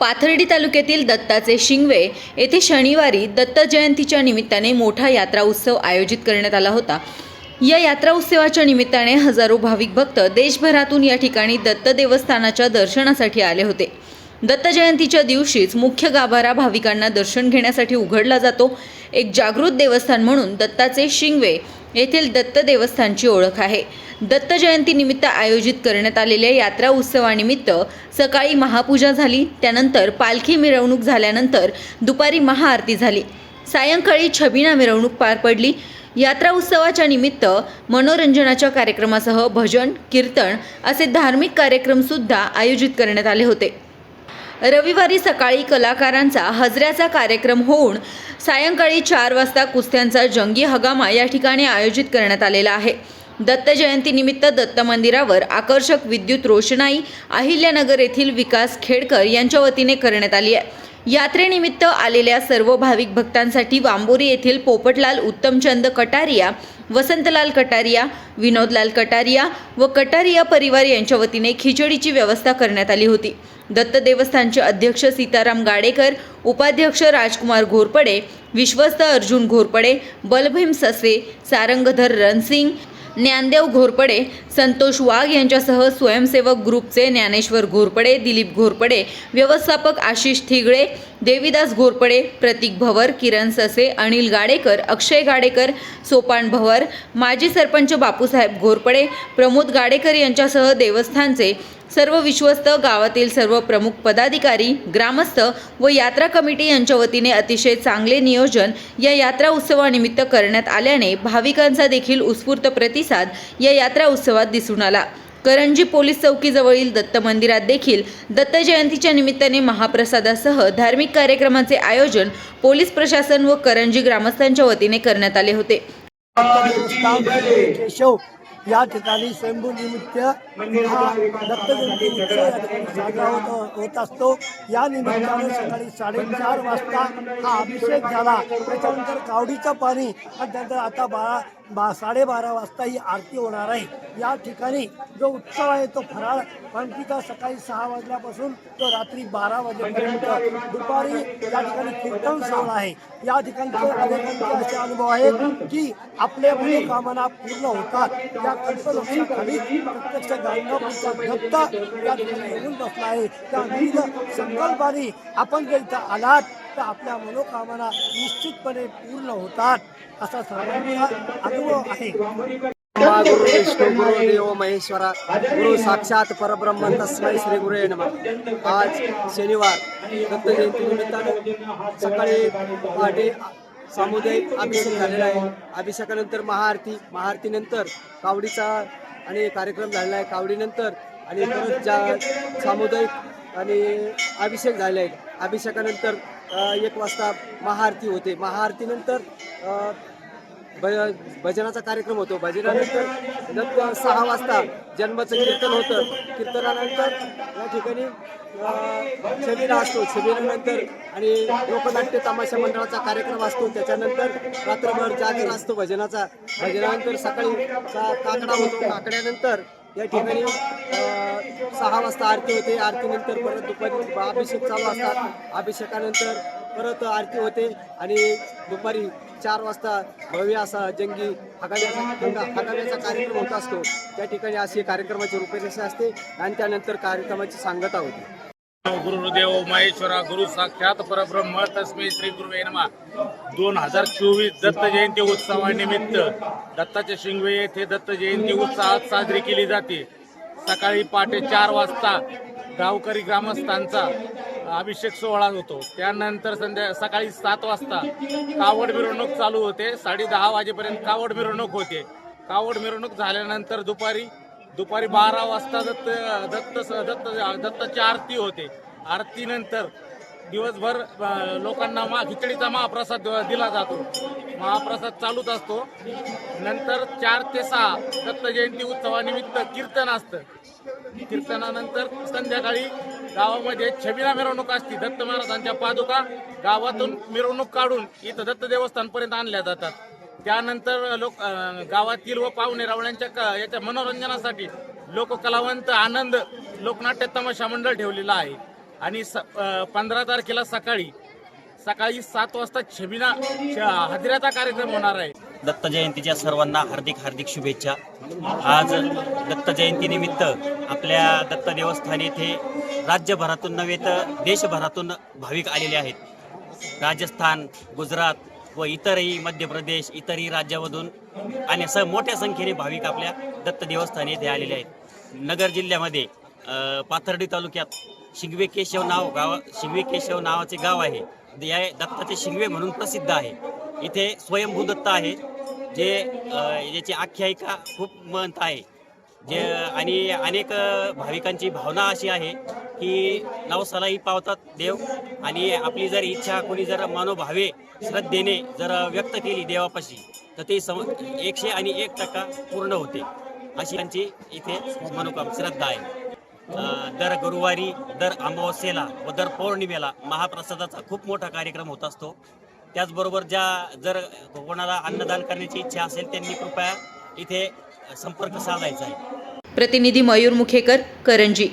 पाथर्डी तालुक्यातील दत्ताचे शिंगवे येथे शनिवारी दत्त जयंतीच्या निमित्ताने मोठा यात्रा उत्सव आयोजित करण्यात आला होता. या यात्रा उत्सवाच्या निमित्ताने हजारो भाविक भक्त देशभरातून या ठिकाणी दत्त देवस्थानाच्या दर्शनासाठी आले होते. दत्त जयंतीच्या दिवशीच मुख्य गाभारा भाविकांना दर्शन घेण्यासाठी उघडला जातो. एक जागृत देवस्थान म्हणून दत्ताचे शिंगवे येथील दत्त देवस्थानची ओळख आहे. दत्त जयंतीनिमित्त आयोजित करण्यात आलेल्या यात्रा उत्सवानिमित्त सकाळी महापूजा झाली. त्यानंतर पालखी मिरवणूक झाल्यानंतर दुपारी महाआरती झाली. सायंकाळी छबिना मिरवणूक पार पडली. यात्रा उत्सवाच्या निमित्त मनोरंजनाच्या कार्यक्रमासह भजन कीर्तन असे धार्मिक कार्यक्रमसुद्धा आयोजित करण्यात आले होते. रविवारी सकाळी कलाकारांचा हजऱ्याचा कार्यक्रम होऊन सायंकाळी चार वाजता कुस्त्यांचा जंगी हगामा या ठिकाणी आयोजित करण्यात आलेला आहे. दत्त जयंतीनिमित्त दत्त मंदिरावर आकर्षक विद्युत रोषणाई अहिल्यानगर येथील विकास खेडकर यांच्या वतीने करण्यात आली आहे. यात्रेनिमित्त आलेल्या सर्व भाविक भक्तांसाठी वांबोरी येथील पोपटलाल उत्तमचंद कटारिया वसंतलाल कटारिया विनोदलाल कटारिया व कटारिया परिवार यांच्या वतीने खिचडीची व्यवस्था करण्यात आली होती. दत्त देवस्थानचे अध्यक्ष सीताराम गाडेकर उपाध्यक्ष राजकुमार घोरपडे विश्वस्त अर्जुन घोरपडे बलभीम ससे सारंगधर रणसिंग ज्ञानदेव घोरपडे संतोष वाघ यांच्यासह स्वयंसेवक ग्रुपचे ज्ञानेश्वर घोरपडे दिलीप घोरपडे व्यवस्थापक आशिष थिगळे देवीदास घोरपडे प्रतीक भवर किरण ससे अनिल गाडेकर अक्षय गाडेकर सोपान भवर माजी सरपंच बापूसाहेब घोरपडे प्रमोद गाडेकर यांच्यासह देवस्थानचे सर्व विश्वस्त गावातील सर्व प्रमुख पदाधिकारी ग्रामस्थ व यात्रा कमिटी यांच्या वतीने अतिशय चांगले नियोजन या यात्रा उत्सवानिमित्त करण्यात आल्याने भाविकांचा देखील उत्स्फूर्त प्रतिसाद या यात्रा उत्सवात दिसून आला. करंजी पोलीस चौकीजवळील दत्त मंदिरात देखील दत्त जयंतीच्या निमित्ताने महाप्रसादासह धार्मिक कार्यक्रमाचे आयोजन पोलीस प्रशासन व करंजी ग्रामस्थांच्या वतीने करण्यात आले होते. या ठिकाणी स्वयंभू निमित्त हा दत्त साजरा होत होत असतो. या निमित्ताने सकाळी साडेचार वाजता हा अभिषेक झाला. त्याच्यानंतर कावडीचं पाणी आणि त्यानंतर आता बारा बा साडेबारा वाजता ही आरती होणार आहे. या ठिकाणी जो उत्सव आहे तो फराळ पंक्तीचा सकाळी सहा वाजल्यापासून तो रात्री बारा वाजेपर्यंत. दुपारी या ठिकाणी कीर्तन सोहळा आहे. या ठिकाणचे अनेकांचे असे अनुभव आहेत की आपल्या मनोकामना पूर्ण होतात. या कल्पवृक्षाखाली प्रत्यक्ष गाणगापूरचा दत्त या ठिकाणी येऊन बसला आहे. त्या विविध संकल्पाने आपण जर इथं आलात तर आपल्या मनोकामना निश्चितपणे पूर्ण होतात असा सर्वांचा अनुभव आहे. गुरु विष्णू गुरु देव महेश्वरा गुरु साक्षात परब्रह्म तस्मै श्री गुरु नम. आज शनिवार दत्त जयंती सकाळी पहाटे सामुदायिक अभिषेक झालेला आहे. अभिषेकानंतर महाआरती महाआरतीनंतर कावडीचा आणि कार्यक्रम झालेला आहे. कावडीनंतर आणि परत ज्या सामुदायिक आणि अभिषेक झाले आहेत अभिषेकानंतर एक वाजता महाआरती होते. महाआरतीनंतर भ- भजनाचा कार्यक्रम होतो. भजनानंतर नंतर सहा वाजता जन्माचं कीर्तन होतं. कीर्तनानंतर या ठिकाणी अं, असतो. शबीरानंतर आणि लोकनाट्य तमाशा मंडळाचा कार्यक्रम असतो. त्याच्यानंतर रात्रभर जागर असतो भजनाचा. भजनानंतर सकाळी काकडा होतो. काकड्यानंतर या ठिकाणी सहा वाजता आरती होते. आरतीनंतर परत दुपारी अभिषेक चालू असतात. अभिषेकानंतर परत आरती होते आणि दुपारी चार वाजता भव्य असा जंगी हगाव्याचा हंगा हगाव्याचा कार्यक्रम होत असतो. त्या ठिकाणी अशी कार्यक्रमाची रूपरेषा असते आणि त्यानंतर कार्यक्रमाची सांगता होते. गुरुदेव महेश्वरा गुरु साक्षात परब्रह्म तस्मै श्री गुरुवे नमा. दोन हजार चोवीस दत्त जयंती उत्सवानिमित्त दत्ताच्या शिंगवे येथे दत्त जयंती उत्साहात साजरी केली जाते. सकाळी पहाटे चार वाजता गावकरी ग्रामस्थांचा अभिषेक सोहळा होतो. त्यानंतर संध्या सकाळी सात वाजता कावड मिरवणूक चालू होते. साडे दहा वाजेपर्यंत कावड मिरवणूक होते. कावड मिरवणूक झाल्यानंतर दुपारी दुपारी बारा वाजता दत्त दत्त दत्त दत्ताची आरती होते. आरतीनंतर दिवसभर लोकांना मा खिचडीचा महाप्रसाद दिला जातो. महाप्रसाद चालूच असतो. नंतर चार ते सहा दत्त जयंती उत्सवानिमित्त कीर्तन असतं. कीर्तनानंतर संध्याकाळी गावामध्ये छबिना मिरवणूक असते. दत्त महाराजांच्या पादुका गावातून मिरवणूक काढून इथं दत्त देवस्थानपर्यंत आणल्या जातात. त्यानंतर लोक गावातील व पाहुणे रावण्यांच्या क- याच्या मनोरंजनासाठी लोककलावंत आनंद लोकनाट्य तमाशा मंडळ ठेवलेला आहे. आणि स पंधरा तारखेला सकाळी सकाळी सात वाजता छबिना श- हजऱ्याचा कार्यक्रम होणार आहे. दत्त जयंतीच्या सर्वांना हार्दिक हार्दिक शुभेच्छा. आज दत्त जयंतीनिमित्त आपल्या दत्त देवस्थान येथे राज्यभरातून नव्हे तर देशभरातून भाविक आलेले आहेत. राजस्थान गुजरात व इतरही मध्य प्रदेश इतरही राज्यामधून आणि स मोठ्या संख्येने भाविक आपल्या दत्त देवस्थान येथे आलेले आहेत. नगर जिल्ह्यामध्ये पाथर्डी तालुक्यात शिंगवे केशव नाव गाव शिंगवे केशव नावाचे गाव आहे. या दत्ताचे शिंगवे म्हणून प्रसिद्ध आहे. इथे स्वयंभू दत्त आहे जे याची आख्यायिका खूप महंत आहे. जे आणि अनेक भाविकांची भावना अशी आहे की नवसालाही पावतात देव. आणि आपली जर इच्छा कोणी जर मनोभावे श्रद्धेने जर व्यक्त केली देवापाशी तर ते सम एकशे आणि एक टक्का पूर्ण होते. अशी त्यांची इथे मनोकाम श्रद्धा आहे. दर गुरुवारी दर अमावस्येला व दर पौर्णिमेला महाप्रसादाचा खूप मोठा कार्यक्रम होत असतो. त्याचबरोबर ज्या जर कोणाला अन्नदान करण्याची इच्छा असेल त्यांनी कृपया इथे संपर्क साधायचा आहे. प्रतिनिधी मयूर मुखेकर करंजी.